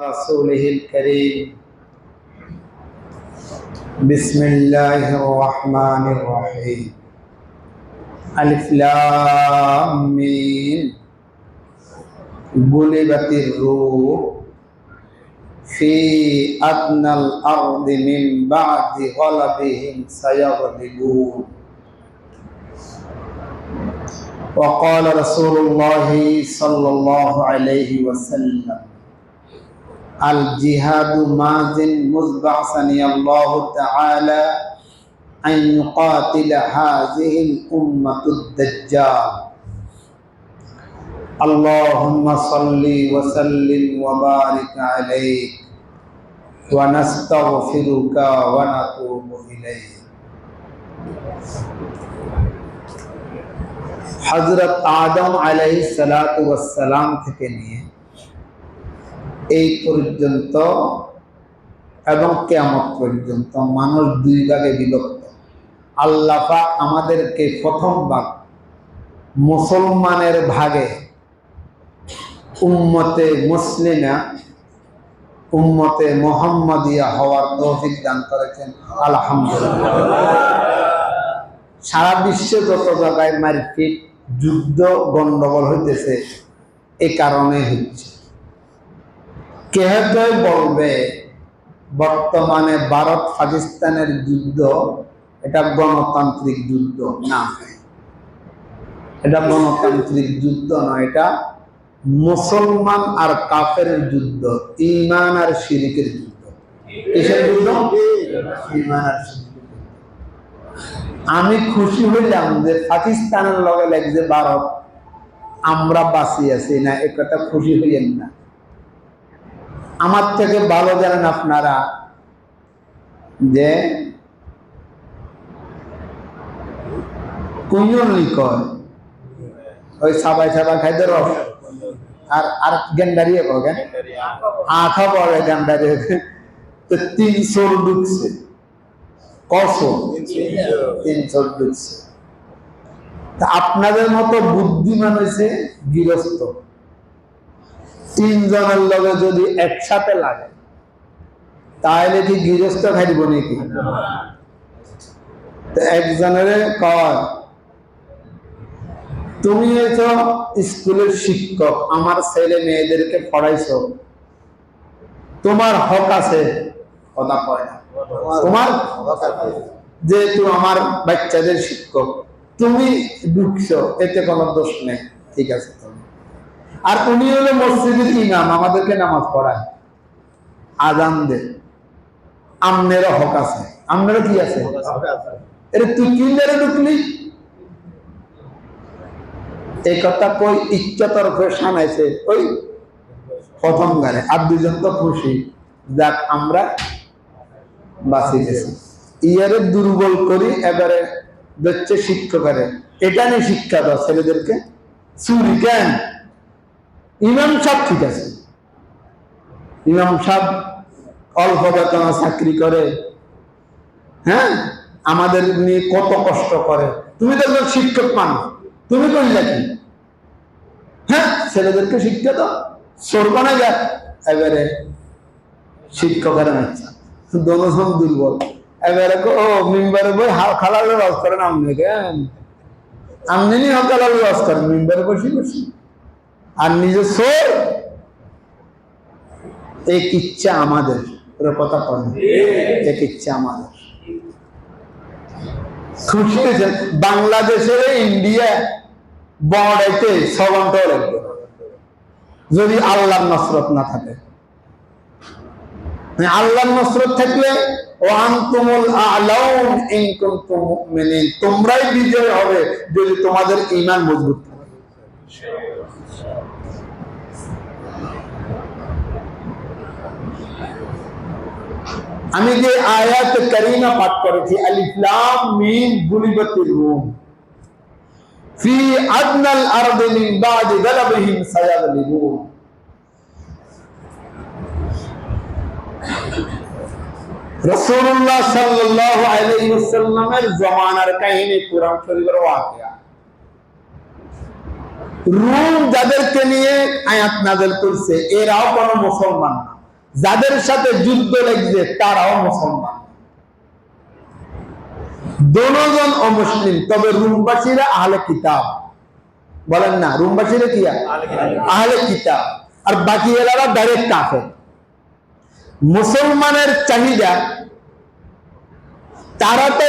رسوله الكريم. بسم الله الرحمن الرحيم. ألف لام ميم. غلبت الروح في أدنى الأرض من بعد غلبهم سيغلبون. وقال رسول الله صلى الله عليه وسلم الجهاد ماز مذبعثني الله تعالى أن يقاتل هذه الأمة الدجال اللهم صل وسلم وبارك عليك ونستغفرك ونتوب إليك হজরত আদম আলাই সালাম থেকে নিয়ে এই পর্যন্ত এবং কেমন পর্যন্ত মানুষ দুই ভাগে বিভক্ত। আল্লাপা আমাদেরকে প্রথম ভাগ মুসলমানের ভাগে উম্মতে মুসলিমা, উম্মতে মোহাম্মদিয়া হওয়ার তৌফিক দান করেছেন। আলহামদুলিল্লাহ। সারা বিশ্বে যত জায়গায় মারপিট, যুদ্ধ, গন্ডগোল হইতেছে, এ কারণে হচ্ছে। কেহেতে বলবে, বর্তমানে ভারত পাকিস্তানের যুদ্ধ, এটা গণতান্ত্রিক যুদ্ধ না। এটা গণতান্ত্রিক যুদ্ধ নয়, এটা মুসলমান আর কাফের যুদ্ধ ইমান আর শিরিকের যুদ্ধ। আমি খুশি হইলাম যে পাকিস্তানের লগে লাগছে ভারত, আমরা বাঁচি আছি না, এ কথা খুশি হইলেন না। আমার থেকে ভালো জানেন আপনারা যে কুঞ্জলি কয় ওই সাবাই সাবাই খাইতে রস। আর আর গেন্ডারিয়ে কেন? আঠা পড়ে গেন্ডারি। তো তিনশোর ঢুকছে। কশো তিনশো ঢুকছে। আপনাদের মতো বুদ্ধিমান হয়েছে গৃহস্থ। তিনজনের লগে যদি একসাথে লাগে তাহলে কি গৃহস্থ খাইব নাকি? একজনের কয়, তুমি হয়েছ স্কুলের শিক্ষক, আমার ছেলে মেয়েদেরকে পড়াইছো। তোমার হক আছে। কথা কয় না। তোমার যেহেতু আমার বাচ্চাদের শিক্ষক, তুমি ঢুকছো এতে কোনো দোষ নেই। ঠিক আছে আর উনি হলো মসজিদের ইমাম, আমাদেরকে নামাজ পড়ায়। আজান দে। আমনেরও হক আছে। আমনেরও কি আছে? তুই ঢুকলি? এই কথা কই ইচ্ছা তরফে ওই প্রথম গানে। আর দুজন তো খুশি। যাক, আমরা বাঁচি গেছি ইয়ারে দুর্বল করি, এবারে দেখছে শিক্ষকের। এটা নিয়ে শিক্ষা দাও ছেলেদেরকে। চুরি কেন? ইমাম সাহ ঠিক আছে। ইমাম সাহ অল্প বেতন চাকরি করে হ্যাঁ? আমাদের নিয়ে কত কষ্ট করে। তুমি তো একজন শিক্ষক মানুষ, তুমি করলে কি? হ্যাঁ ছেলেদেরকে শিক্ষা তো দাও সরবানা যাক, এবারে শিক্ষকের ইচ্ছা দোনোজন দুর্বল। এবারে ও, মিম্বারে বই খালালে রস করেন আমনে কেন আমনি নি হকালালে রস করেন মিম্বারে বসি বসি। আর নিজে সোর এক ইচ্ছা আমাদের। ওরা কথা করেন এক ইচ্ছা আমাদের। বাংলাদেশের ইন্ডিয়া বড়াইতে সবনটাও লাগবে যদি আল্লাহর নসরত না থাকে। মানে আল্লাহর নসরত থাকলে তোমরাই বিজয় হবে যদি তোমাদের ইমান মজবুত থাকে। আমি যে আয়াত করিমা পাঠ করেছি, আলিফ লাম মিম গুলিবাতির রুম। ফি আদনাল আরদি মিন বাদি গালাবিহিম সায়াগলিবুন। রসুল্লাহ সাল্লাহ আলাইসাল্লামের জমানার কাহিনী কোরআন শরীফের ওয়াকিয়া। রুম যাদেরকে নিয়ে আয়াত নাজেল করছে, এরাও কোনো মুসলমান না। যাদের সাথে যুদ্ধ লেগছে তারাও মুসলমান। দোনোজন অমুসলিম তবে রুমবাসীরা আহলে কিতাব। বলেন না রুমবাসীরা কি? আহলে কিতাব। আর বাকি এলাকা ডাইরেক্ট কাফের। মুসলমানের চাহিদা তারা তো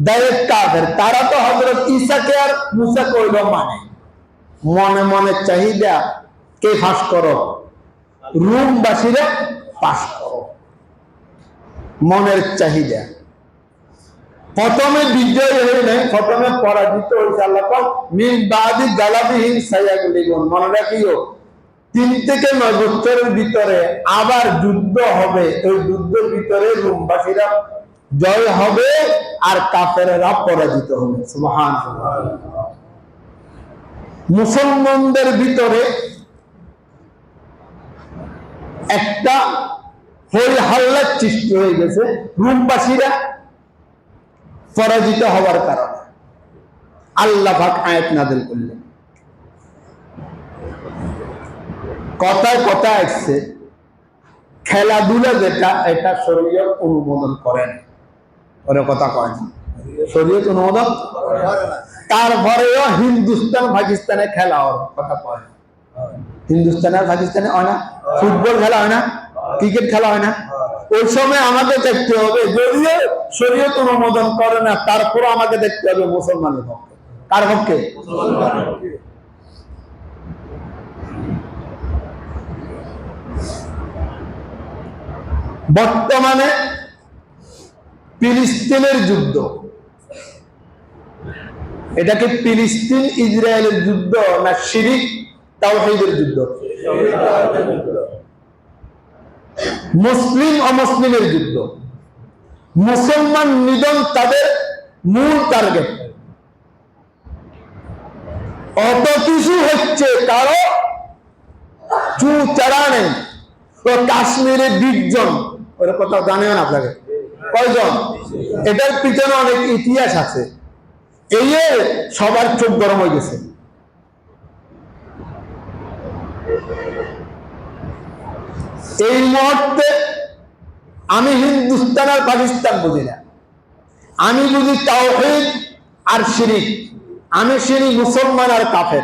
ডাইরেক্ট কাফের তারা তো হজরত ঈসাকে আর মুসা কইল মানে। মনে মনে চাহিদা কে ফাঁস করো? রুমবাসীরা পাশ করো। মনের চাহিদা। প্রথমে বিজয় নেই, প্রথমে পরাজিত হয়েছে আল্লাহ মিন বাদি গালাবিহীন মনে রাখিও, তিন থেকে নয় বছরের ভিতরে আবার যুদ্ধ হবে। ওই যুদ্ধের ভিতরে রুমবাসীরা জয় হবে আর কাফেরেরা পরাজিত হবে। মুসলমানদের ভিতরে একটা হই হাল্লার সৃষ্টি হয়ে গেছে রুমবাসীরা পরাজিত হওয়ার কারণে। আল্লাহ পাক আয়াত নাদিল করলেন। কথায় কথা আসছে, খেলাধুলা যেটা, এটা শরীয়ত অনুমোদন করেন ওরে কথা কয় শরীয়ত অনুমোদন? তারপরেও হিন্দুস্তান, পাকিস্তানে খেলা ওর কথা কয়। হিন্দুস্তানে আর পাকিস্তানে হয় না। ফুটবল খেলা হয় না, ক্রিকেট খেলা হয় না। ওই সময় আমাকে দেখতে হবে, যদিও শরীয়ত অনুমোদন করে না তারপর আমাকে দেখতে হবে মুসলমানের পক্ষে। কার পক্ষে? বর্তমানে ফিলিস্তিনের যুদ্ধ। এটাকে ফিলিস্তিন ইসরায়েলের যুদ্ধ না, শিরিক তাওহীদের যুদ্ধ। মুসলিম অমুসলিমের যুদ্ধ। মুসলমান নিধন তাদের মূল টার্গেট অত কিছু হচ্ছে কারও চু চারা নেই। ও কাশ্মীরে বিশজন ওরা কথা জানেন আপনাকে। কয়জন? এটার পিছনে অনেক ইতিহাস আছে। এই সবার চোখ গরম হয়ে গেছে। এই মুহূর্তে আমি হিন্দুস্তান আর পাকিস্তান বুঝি না। আমি বুঝি তাওহিদ আর শিরিক। আমি শিরিক মুসলমান আর কাফের।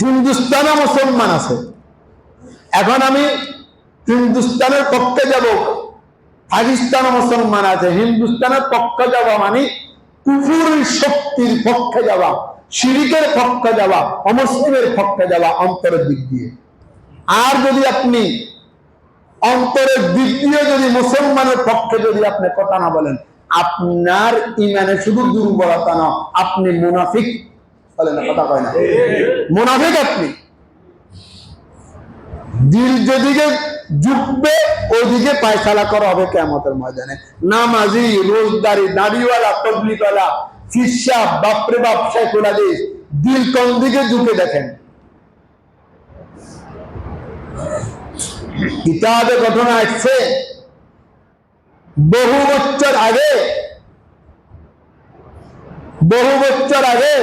হিন্দুস্তানে মুসলমান আছে। এখন আমি হিন্দুস্তানের পক্ষে যাব। পাকিস্তানে মুসলমান আছে। হিন্দুস্তানের পক্ষে যাব মানে কুফুরের শক্তির পক্ষে যাওয়া, শিরিকের পক্ষে যাওয়া, অমুসলিমের পক্ষে যাওয়া অন্তরের দিক দিয়ে। আর যদি আপনি অন্তরের দিক দিয়ে যদি মুসলমানের পক্ষে যদি আপনি কথা না বলেন, আপনার ইমানে শুধু দুর্বলতা না, আপনি মুনাফিক। বলেন কথা কয় না। মুনাফিক আপনি। দিল যেদিকে ঝুঁকবে ওইদিকে করা হবে কেমতের ময়দানে। নামাজি, রোজদারি, দাড়িওয়ালা তবলিকওয়ালা ফিসা বাপরে বাপ, শেখুল হাদিস, দিল কোন দিকে ঝুঁকে দেখেন? কিতাবে ঘটনা আসছে। বহু বছর আগে, বহু বছর আগে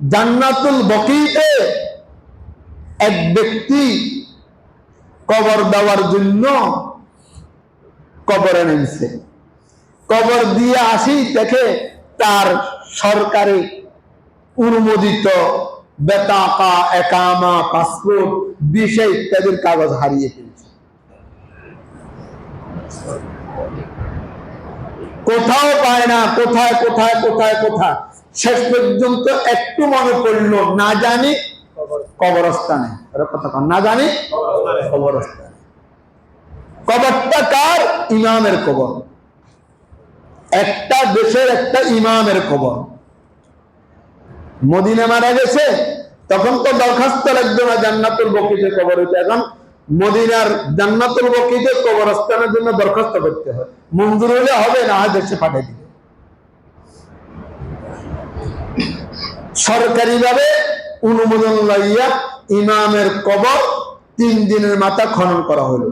জান্নাতুল বকিতে এক ব্যক্তি কবর দেওয়ার জন্য কবরে নেমেছে। কবর দিয়ে আসি দেখে তার সরকারি অনুমোদিত বেতাকা, একামা, পাসপোর্ট ইত্যাদির কাগজ হারিয়ে ফেলছে। কোথাও পায় না, কোথায় কোথায় কোথায় কোথায়। শেষ পর্যন্ত একটু মনে পড়ল, না জানি কবরস্থানে। না জানি কবরস্থানে। কবরটা কার? ইমামের কবর। একটা দেশের একটা ইমামের কবর। মদিনা মারা গেছে, তখন তো দরখাস্ত লাগবে না জান্নাতুল বকিতে কবর হইতে। এখন মদিনার জান্নাতুল বকিতে কবরস্থানের জন্য দরখাস্ত করতে হয়। মঞ্জুর হলে হবে না হয় দেশে পাঠিয়ে দিবে। সরকারিভাবে অনুমোদন লইয়া ইমামের কবর তিন দিনের মাথা খনন করা হলো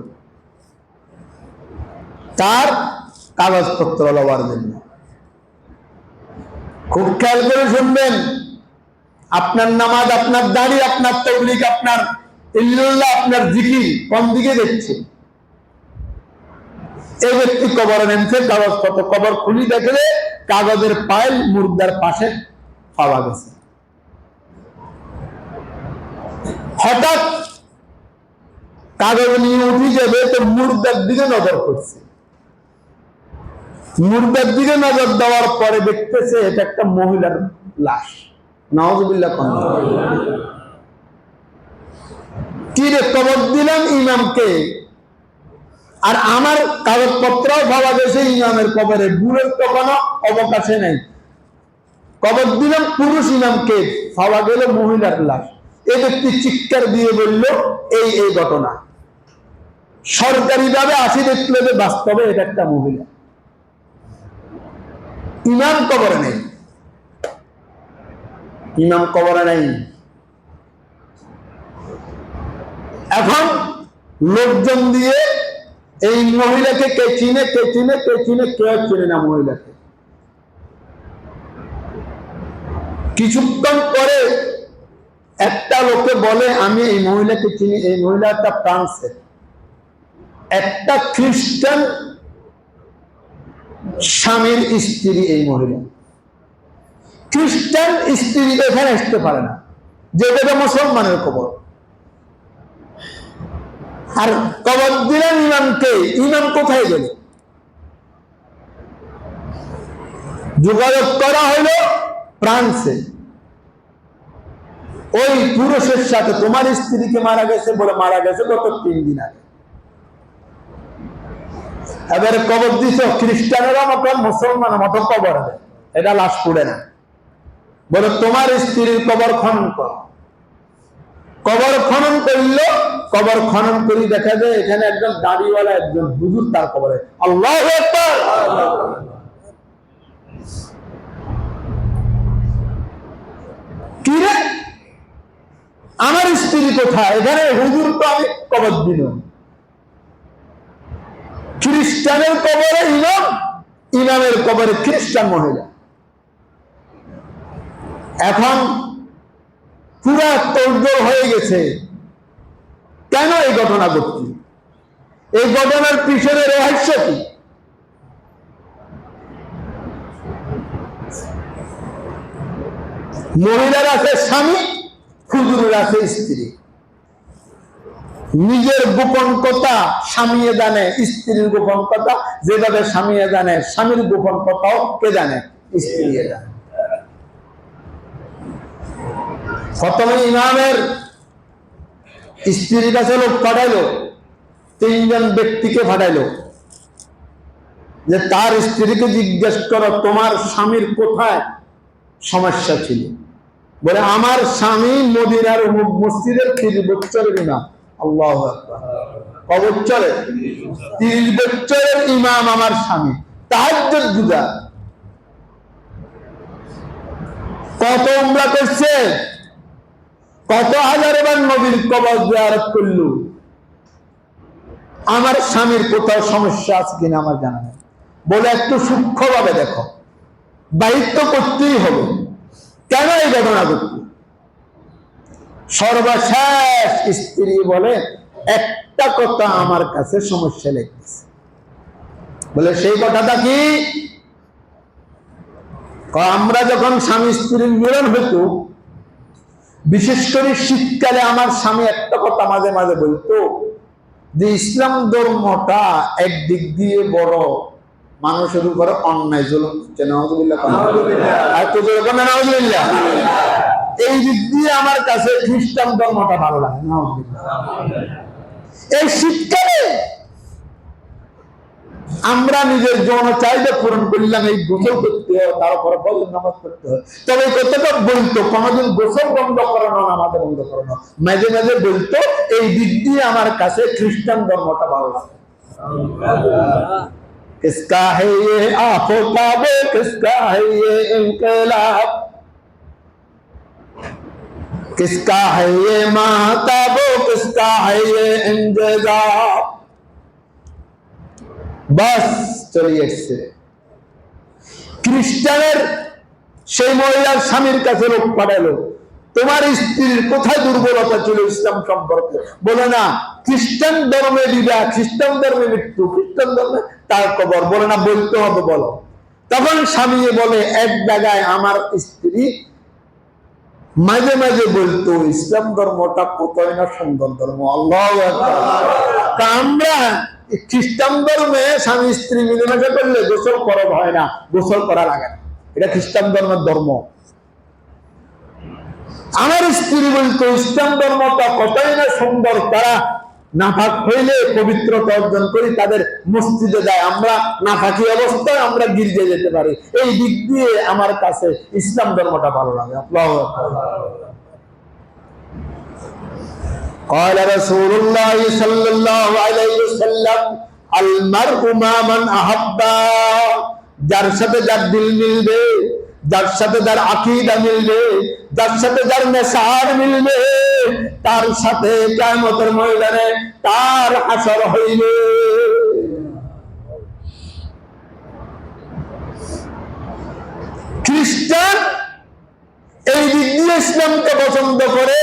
তার কাগজপত্র লওয়ার জন্য। খুব খেয়াল করে শুনবেন আপনার নামাজ, আপনার দাড়ি, আপনার তবলিক আপনার আপনার জিকির কোন দিকে দেখছে? এই ব্যক্তি কবরে নেমছে কাগজ কত কবর খুলি দেখলে কাগজের পাইল মুর্দার পাশে পাওয়া গেছে। হঠাৎ কাগজ নিয়ে উঠে যাবে, তো মুর্দার দিকে নজর করছে। মুর্দার দিকে নজর দেওয়ার পরে দেখতেছে এটা একটা মহিলার লাশ। নওয়াজুবিল্লাহ কি রে কবর দিলাম ইমামকে। আর আমার কাগজপত্রও ভাবা গেছে, ইমামের কবরে। বুড়ের তো কোনো অবকাশে নেই। কবর দিলাম পুরুষ ইমামকে পাওয়া গেল মহিলার লাশ। এ ব্যক্তি চিৎকার দিয়ে বলল, এই এই ঘটনা। সরকারি ভাবে আসি দেখলে যে বাস্তবে এটা একটা মহিলা। ইমাম কবরে নেই। ইমাম কবরে নেই। এখন লোকজন দিয়ে এই মহিলাকে কে চিনে কে চিনে কে চিনে কেউ চিনে না মহিলাকে। কিছুক্ষণ পরে একটা লোকে বলে, আমি এই মহিলাকে চিনি, এই মহিলাটা ফ্রান্সের একটা খ্রিস্টান স্বামীর স্ত্রী এই মহিলা। খ্রিস্টান স্ত্রী এখানে আসতে পারে না। যেটা মুসলমানের কবর। আর কবর দিলেন ইমামকে, ইমাম কোথায় গেল? যোগাযোগ করা হলো ফ্রান্সে। ওই পুরুষের সাথে তোমার স্ত্রীকে মারা গেছে বলে মারা গেছে গত তিন দিন আগে। এবারে কবর দিছ খ্রিস্টানেরা মতো মুসলমান মতো কবর এটা লাশ পড়ে না। বলে, তোমার স্ত্রীর কবর খনন করো। কবর খনন করল, কবর খনন করি দেখা যায় এখানে একজন দাড়িওয়ালা, একজন হুজুর তার কবরে। আল্লাহ! আমার স্ত্রী কোথায়? এখানে হুজুর তো আমি কবর দিল খ্রিস্টানের কবরে ইমাম? ইমামের কবরে খ্রিস্টান মহিলা। এখন পুরা তোড়জোড় হয়ে গেছে। কেন এই ঘটনা ঘটছে? এই ঘটনার পিছনে রহস্য কি? মহিলার আছে স্বামী হুজুরের আছে স্ত্রী। নিজের গোপন কথা স্বামীয়ে জানে, স্ত্রীর গোপন কথা। যেভাবে স্বামীয়ে জানে, স্বামীর গোপন কথাও কে জানে? স্ত্রী জানে। প্রথমে ইমামের স্ত্রীর কাছে লোক পাঠাইলো, তিনজন ব্যক্তিকে পাঠাইলো। যে তার স্ত্রীকে জিজ্ঞেস করো, তোমার স্বামীর কোথায় সমস্যা ছিল? বলে, আমার স্বামী মদিনার মসজিদের তিরিশ বছরের ইমাম। আল্লাহ অবচ্চরে তিরিশ বছরের ইমাম আমার স্বামী। তাহার যুগা কত উমরা করছে? কত হাজার এবার নবীর কবর করল? আমার স্বামীর কোথাও সমস্যা আছে কিনা আমার জানা নেই। বলে একটু সূক্ষ্মভাবে দেখো। দায়িত্ব করতেই হবে। কেন এই ঘটনা ঘটল? সর্বশেষ স্ত্রী বলে, একটা কথা আমার কাছে সমস্যা লেগেছে। বলে, সেই কথাটা কি? আমরা যখন স্বামী স্ত্রীর মিলন হতো বিশেষ করে শীতকালে আমার স্বামী একটা কথা মাঝে মাঝে বলতো যে ইসলাম ধর্মটা একদিক দিয়ে বড় মানুষের উপরে অন্যায় জুলুম হচ্ছে এই দিক দিয়ে আমার কাছে খ্রিস্টান ধর্মটা ভালো লাগে এই শীতকালে আমরা নিজের যৌন চাহিদা পূরণ করলাম এই গোসল করতে হয় তারপরে ফজর নামাজ পড়তে হয় তবে এই কথাটা বলতো কোনোদিন গোসল বন্ধ করানো নামাজ বন্ধ করানো মাঝে মাঝে বলতো এই দিক দিয়ে আমার কাছে খ্রিস্টান ধর্মটা ভালো লাগে किसका है ये आफताब किसका है ये इनकलाब किसका है ये महताब किसका है ये इंतजाब বাস চলে এসছে। খ্রিস্টানের সেই মহিলার স্বামীর কাছে লোক পাঠালো। তোমার স্ত্রীর কোথায় দুর্বলতা ছিল ইসলাম সম্পর্কে? বলে না, খ্রিস্টান ধর্মে বিবাহ, খ্রিস্টান ধর্মে মৃত্যু, খ্রিস্টান ধর্মে তার কবর। বলে না, বলতে হবে, বলো। তখন স্বামী বলে, এক জায়গায় আমার স্ত্রী মাঝে মাঝে বলতো, ইসলাম ধর্মটা কোথায় না সুন্দর ধর্ম? আল্লাহ আমরা খ্রিস্টান ধর্মে স্বামী স্ত্রী মিলেমিশে করলে গোসল করা হয় না, গোসল করা লাগে না। এটা খ্রিস্টান ধর্মের ধর্ম। আমার স্ত্রী বলতো, ইসলাম ধর্মটা কতই না সুন্দর, তারা নাফাক হইলে পবিত্রতা অর্জন করি, তাদের মসজিদে যায়, আমরা নাফাকি অবস্থায় আমরা গির্জে যেতে পারি। এই দিক দিয়ে আমার কাছে ইসলাম ধর্মটা ভালো লাগে। قال رسول الله صلى الله عليه وسلم المرء مع من احب যার সাথে যার দিল মিলবে যার সাথে যার আকীদা মিলবে যার সাথে যার মেসার মিলবে তার সাথে কিয়ামতের ময়দানে তার হাসর হইবে খ্রিস্টান এই দিক দিয়ে ইসলামকে পছন্দ করে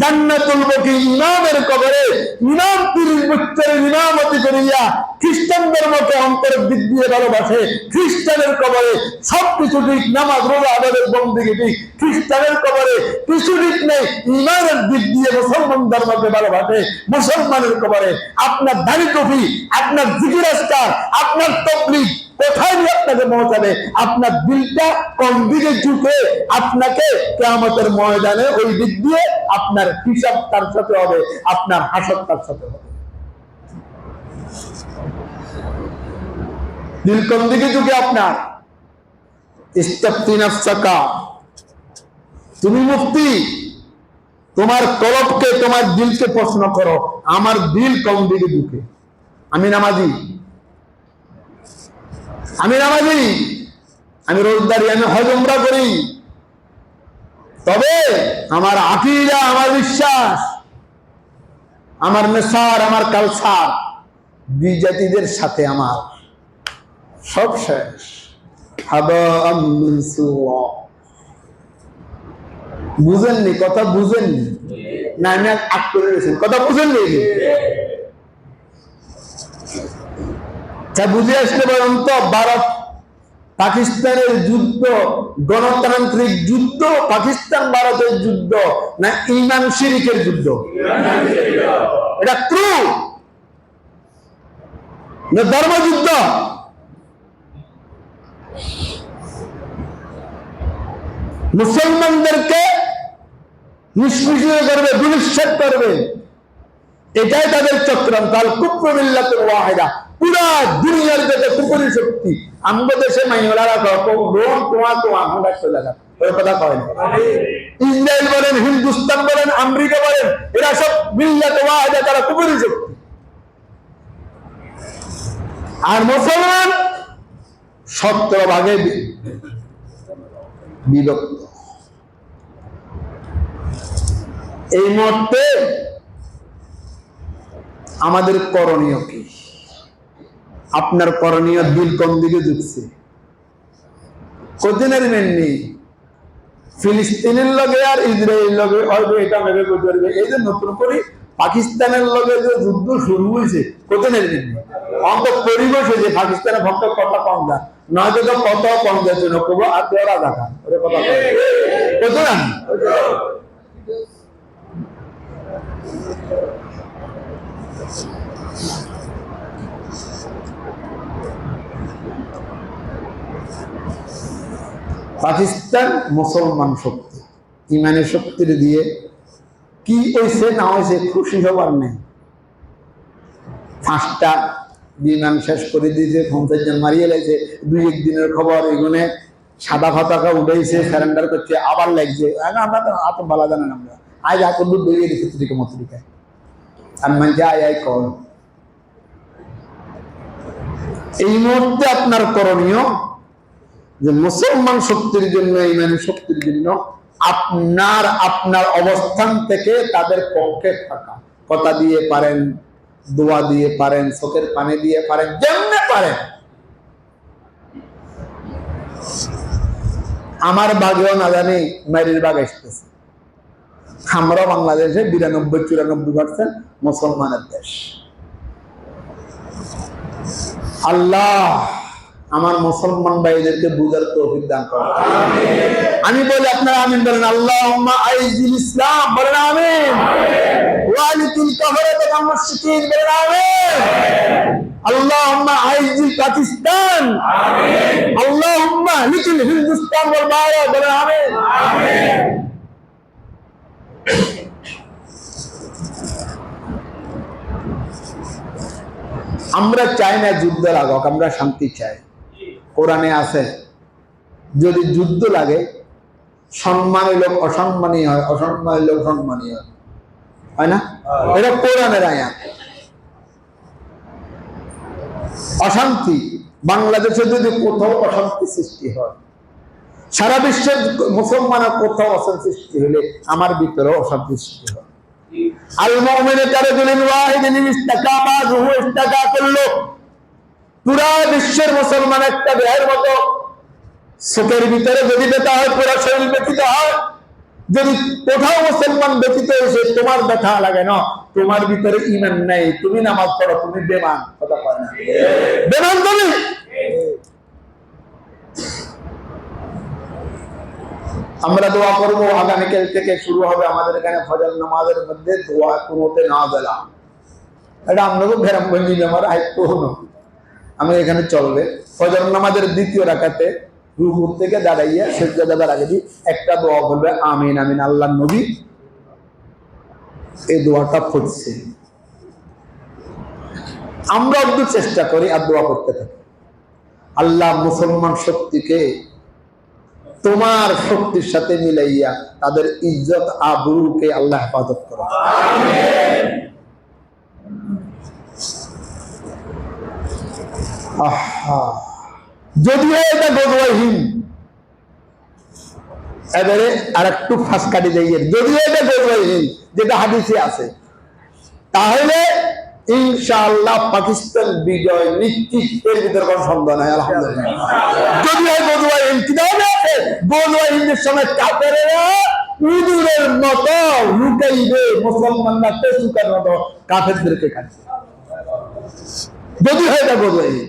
জান্নাতুল বকি ইমামের কবরে ইমাম তিরিশ বছরের ইমামতি করিয়া খ্রিস্টান ধর্মকে অন্তরের দিক দিয়ে ভালোবাসে। খ্রিস্টানের কবরে সব ঠিক, নামাজ, রোজা আবাদের বন্দিকে ঠিক খ্রিস্টানের কবরে কিছু ঠিক নেই ইমানের দিক দিয়ে মুসলমান ধর্মকে ভালোবাসে। মুসলমানের কবরে আপনার দাড়ি টুপি, আপনার জিকিরাস্কার আপনার তবলিগ কোথায় নিয়ে আপনাকে পৌঁছাবে? আপনার দিলটা কোন দিকে ঝুঁকে? আপনাকে কেয়ামতের ময়দানে ওই দিক দিয়ে আপনার হিসাব তার সাথে হবে, আপনার হাসত তার সাথে হবে। দিল কোন দিকে ঝুঁকে আপনার? তুমি মুক্তি তোমার কলবকে, তোমার দিলকে প্রশ্ন করো, আমার দিল কোন দিকে আমি নামাজি। আমি নামাজি, আমি রোজদারি, আমি হজমরা করি। তবে আমার আকিদা, আমার বিশ্বাস, আমার মেসার আমার কালচার বিজাতিদের সাথে আমার সব শেষ। বুঝেননি, কথা বুঝেননি? না, আমি আগ করে কথা বুঝেননি যা বুঝে আসলে বলেন তো, ভারত পাকিস্তানের যুদ্ধ, গণতান্ত্রিক যুদ্ধ, পাকিস্তান ভারতের যুদ্ধ, না ইমান শিরিকের যুদ্ধ? এটা ট্রু না ধর্মযুদ্ধ? মুসলমানদেরকে নিষ্পৃষিত করবে দুনিশ্চয় করবে। এটাই তাদের চক্রান্ত। আল কুপ্রমিল্লাতুল ওয়াহিদা। পুরা দুনিয়ার যত কুপুরি শক্তি। আমাদের দেশে রাখো রোম তোমার তোমার আমরা চলে না। ইসরায়েল বলেন, হিন্দুস্তান বলেন, আমেরিকা বলেন, এরা সব তারা শক্তি। আর মুসলমান সত্তর ভাগে বিভক্ত। এই মুহূর্তে আমাদের করণীয় কি? আপনার করণীয় দিল কোন দিকে ঝুঁকছে? কোদিনের মেন নেই ফিলিস্তিনের লগে আর ইসরায়েল লগে হয়তো এটা ভেবে করতে এই যে নতুন করে পাকিস্তানের লগে যে যুদ্ধ শুরু হয়েছে, কোদিনের মেন নেই অন্ত পরিবেশ হয়েছে পাকিস্তানের ভক্ত কথা কম যায় নয়তো তো কত কম যাচ্ছে না কবো, আর তোরা দেখা ওরে কথা কয়। কত পাকিস্তান মুসলমান শক্তি। ইমানের শক্তির দিয়ে কি হয়েছে না হয়েছে খুশি হবার নেই। পাঁচটা বিমান শেষ করে দিয়েছে, পঞ্চাশ জন মারিয়ে লাগছে দুই এক দিনের খবর, এগুনে সাদা ফাতাকা উঠেছে স্যারেন্ডার করছে, আবার লাগছে। আরে আমরা তো এত বলা জানেন আমরা। আজ এত দূর বেরিয়ে দিচ্ছে ত্রিকা মত্রিকায় আমি মানছি আয় আয় কর। এই মুহূর্তে আপনার করণীয় যে মুসলমান শক্তির জন্য, ইমানি শক্তির জন্য আপনার আপনার অবস্থান থেকে তাদের পক্ষে থাকা। কথা দিয়ে পারেন, দোয়া দিয়ে পারেন, চোখের পানি দিয়ে পারেন, যেমনে পারেন। আমার বাগেও না জানি মারির বাগ আসতেছে আমরা বাংলাদেশে বিরানব্বই, চুরানব্বই পার্সেন্ট মুসলমানের দেশ। আল্লাহ! আমার মুসলমান ভাইদেরকে বুঝার তৌফিক দান করেন আমি বলি আপনারা আমিন বলেন আল্লাহ আইজিল ইসলাম বলেন আমিন। ওয়ালিকুল কাফারাত ওয়াল মুশরিকিন বলেন আমিন। পাকিস্তান ভারত বলেন আমিন। আমরা চাই না যুদ্ধ লাগুক, আমরা শান্তি চাই। কোরআনে আছে যদি যুদ্ধ লাগে সম্মানী লোক অসম্মানী হয় অসম্মানী লোক সম্মানী হয়। হয় না? এটা কোরআনের আয়াত। অশান্তি। বাংলাদেশে যদি কোথাও অশান্তি সৃষ্টি হয় সারা বিশ্বের মুসলমানের কোথাও অশান্তি সৃষ্টি হলে আমার ভিতরেও অশান্তি সৃষ্টি হয়। আল মুমিনে কারজুলিন ওয়াহিদিন ইস্তাকামা রুহু ইস্তাকা করল। পুরা বিশ্বের মুসলমান একটা দেহের মতো। চোখের ভিতরে যদি ব্যথা হয়, পুরো শরীর ব্যথিত হয়। যদি কোথাও মুসলমান ব্যথিত হয়েছে, তোমার ব্যথা লাগে না। তোমার ভিতরে ইমান নেই। তুমি নামাজ পড়ো, তুমি বেমান বেমান তুমি? আমরা দোয়া করব আগামীকাল থেকে শুরু হবে আমাদের এখানে ফজর নামাজের মধ্যে দোয়া, কোনোতে না দিলাম এটা আপনাকে ভেরামগঞ্জি আমার আয়ত্ত হলো আমি এখানে চলবে। ফজর নামাজের দ্বিতীয় রাখাতে রুকুর থেকে দাঁড়াইয়া সেজ্জাদা দাঁড়াকে দিই একটা দোয়া বলবে, আমিন আমিন আল্লাহ নবী। এই দোয়াটা পড়ছে। আমরা একটু চেষ্টা করি আর দোয়া করতে থাকি। আল্লাহ মুসলমান শক্তিকে তোমার শক্তির সাথে মিলাইয়া তাদের ইজ্জত, আবরুকে আল্লাহ হেফাজত করো যদিও এটা গদুয়াহীন এবারে আর একটু ফাঁস কাটি যদিও এটা গদুয়াহীন যেটা হাদিসে আছে। তাহলে ইনশাআল্লাহ পাকিস্তান বিজয় নিশ্চিত এর ভিতরে কোনো সন্দেহ নাই আলহামদুলিল্লাহ। যদি হয় আছে সময় কাপেরেরা উদুরের মতো লুকাইবে মুসলমানরা পেশুকার মতো কাফেরদেরকে খাচ্ছে যদি হয় এটা গদুয়াহীন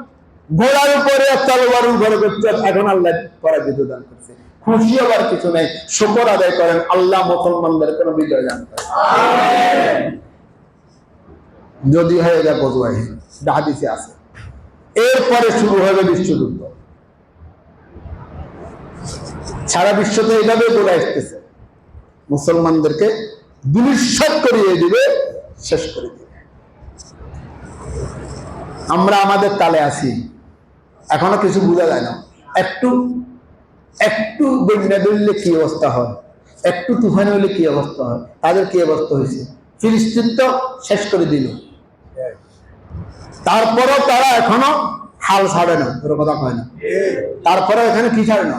ঘোড়ার উপরে তলোয়ার উপরে করছে এখন আল্লাহ পরাজিত দান করছে। খুশি হবার কিছু নেই শুকর আদায় করেন আল্লাহ মুসলমানদের কোন বিজয় দান করেন। যদি হয়ে যায় বজুয়াই হাদিসে আছে। এরপরে শুরু হবে বিশ্বযুদ্ধ। সারা বিশ্ব তো এইভাবে বলে আসতেছে। মুসলমানদেরকে দুলিশ্বাস করিয়ে দিবে শেষ করে দিবে। আমরা আমাদের তালে আছি এখনও কিছু বোঝা যায় না। একটু একটু বন্যা ধরলে কি অবস্থা হয়? একটু তুফান হলে কি অবস্থা হয়? তাদের কি অবস্থা হয়েছে? ফিলিস্তিন তো শেষ করে দিল। তারপরও তারা এখনও হাল ছাড়ে না ওর কথা কয় না। তারপরে এখানে কি ছাড়ে না?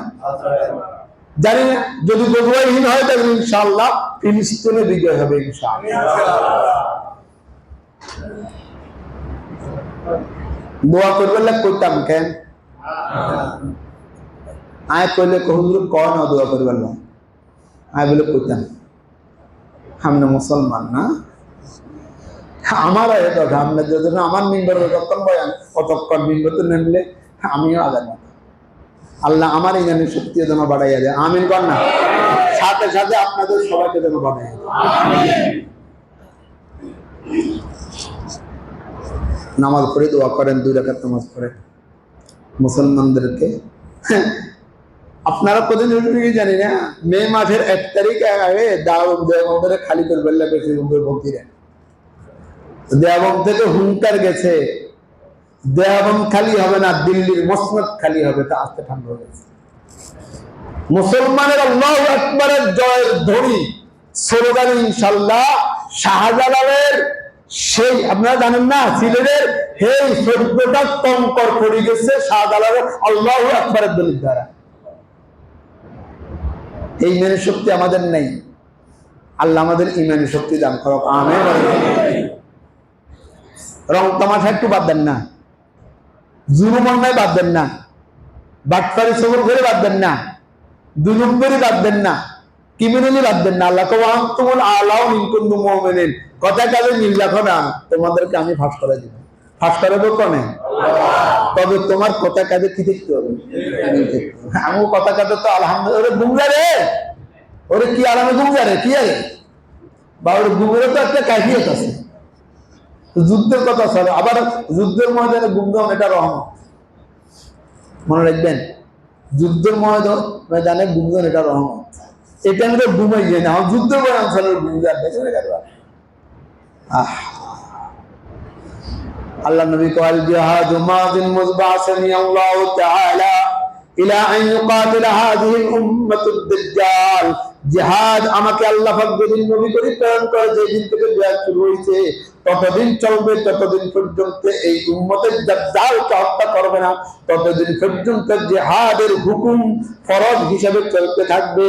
জানি না, যদি গজুয়াহীন হয় তাহলে ইনশাআল্লাহ ফিলিস্তিনে বিজয় হবে ইনশাআল্লাহ। দোয়া করবেন করতাম, কেন? আয় কইলে কহুজুর ক না দোয়া করবেন না। আয় বলে করতাম আমরা মুসলমান না। আমার কথা আপনার যদি আমার মিম্বর যতক্ষণ বয়ান কতক্ষণ মিম্বর তো নেমলে আমিও আগাম আল্লাহ আমার ইমানের শক্তি যেন বাড়াইয়া দেয়। আমিন কর না। সাথে সাথে আপনাদের সবাইকে যেন বাড়াইয়া দেয়। নামাজ পড়ে দোয়া করেন, দুই রাকাত নামাজ পড়ে। মুসলমানদেরকে। আপনারা কদিন জানি না, মে মাসের এক তারিখ আগে দাওয়াত খালি করবেন না বেশি ভক্তিরা দেওয়াবন থেকে হুঙ্কার গেছে দেওয়াবন খালি হবে না, দিল্লির মসনদ খালি হবে, তা আস্তে ঠান্ডা হয়ে গেছে। মুসলমানের আল্লাহ আকবরের জয়ের ধ্বনি, স্লোগান ইনশাল্লাহ শাহজালালের সেই, আপনারা জানেন না, সিলেটের সেই চোদ্দটা কঙ্কর পড়ে গেছে শাহজালালের আল্লাহ আকবরের দলিত দ্বারা। এই ইমানের শক্তি আমাদের নেই। আল্লাহ আমাদের ইমানের শক্তি দান করো আমেন। রং তামাশা একটু বাদ দেন না। জুলুম অন্যায় বাদ দেন না। বাটপারি সবর করে বাদ দেন না। দুলুম করে বাদ দেন না। কিমিনালি বাদ দেন না। আল্লাহ তোমার আলাও মুমিনিন কথা কাজে মিল রাখো না। তোমাদেরকে আমি ফাঁস করে দিব। ফাঁস করে কনে? তবে তোমার কথা কাজে কি দেখতে হবে? আমিও কথা কাজে তো আলহামদুলিল্লাহ। ওরে রে! ওরে কি আরামে গুঙ্গা রে? কি আরে? বা ওর গুঙ্গরে তো একটা কাহিয়ত আছে। যুদ্ধের কথা চলে আবার যুদ্ধের ময়দানে গুমগাম এটা রহমত। মনে রাখবেন, যুদ্ধের ময়দান ময়দানে গুমগাম এটা রহমত। এটা আমাদের ঘুমাই যায় না। আমার যুদ্ধের ময়দান গুমগাম পেছনে গেল আহ। আল্লাহ নবী কল জিহাদ মাদিন মুজবাসনি আল্লাহ তাআলা ইলা আন ইউকাতিল হাদিহি উম্মাত দাজ্জাল জিহাদ আমাকে আল্লাহ পাক যেদিন নবী করে প্রেরণ করে, যেদিন থেকে জিহাদ শুরু হয়েছে, ততদিন চলবে, ততদিন পর্যন্ত এই উম্মতের দাজ্জালকে হত্যা করবে না। ততদিন পর্যন্ত জিহাদের হুকুম ফরজ হিসেবে চলতে থাকবে।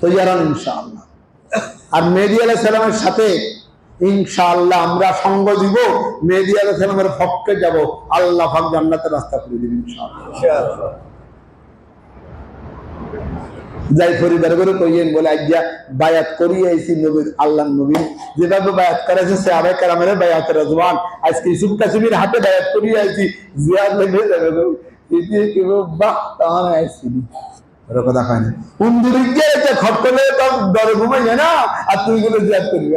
তৈয়ারান ইনশাআল্লাহ। আর মেহেদি আলাহ সালামের সাথে ইনশাআল্লাহ আমরা সঙ্গ দিব মেহেদি আলাহ সালামের পক্ষে যাব আল্লাহ পাক জান্নাতের রাস্তা করে দিব ইনশাআল্লাহ। যাই পরিবার করে কইয়েন বলে আজ্ঞা বায়াত করিয়ে আইছি নবীর আল্লাহ নবী। যেভাবে বায়াত করেছে সে আবে কারামের বায়াত রাজওয়ান আজকে ইসুফ কাশ্মীর হাতে বায়াত করিয়ে আইছি জিয়াদ লেগে যাবে বাহ তাহলে আইছি। ওরা কথা কয় না। উন্দুরি গিয়ে খট করলে তো ডরে ঘুমাই যায় না আর তুই গুলো জিয়াদ করবি?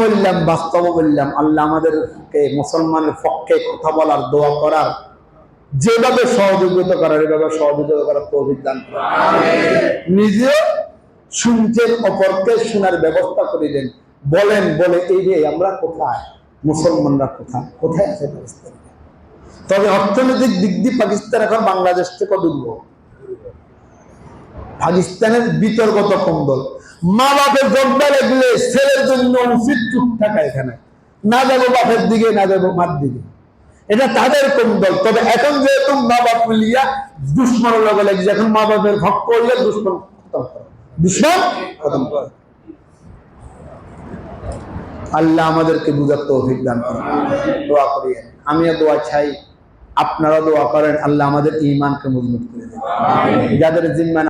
করলাম বাস্তব আল্লাহ আমাদেরকে মুসলমানের পক্ষে কথা বলার দোয়া করার যেভাবে সহযোগিতা করার এভাবে সহযোগিতা করার তৌফিক দান। নিজেও শুনছেন অপরকে শোনার ব্যবস্থা করিলেন। বলেন বলে এই যে আমরা কোথায়? মুসলমানরা কোথায় কোথায় আছে পাকিস্তান? তবে অর্থনৈতিক দিক দিয়ে পাকিস্তান এখন বাংলাদেশ থেকে দুর্বল পাকিস্তানের বিতর্কত কন্দল মা বাপের জব্বা লাগলে ছেলের জন্য উচিত চুপ থাকা এখানে। না যাব বাপের দিকে, না যাব মার দিকে। এটা তাদের কন্দল তবে এখন যেহেতু মা বাপ মিলিয়া দুশ্মন লগে লাগছে এখন মা বাপের ভক্ত হইলে দুশ্মন খতম করে। দুশ্মন খতম করে। আল্লাহ আমাদেরকে বুঝার তৌফিক দান করেন। দোয়া করি আমিও দোয়া চাই। আপনারা দোয়া করেন। আল্লাহ আমাদের ইমানকে মজবুত করে দেন। যাদের জিম্মান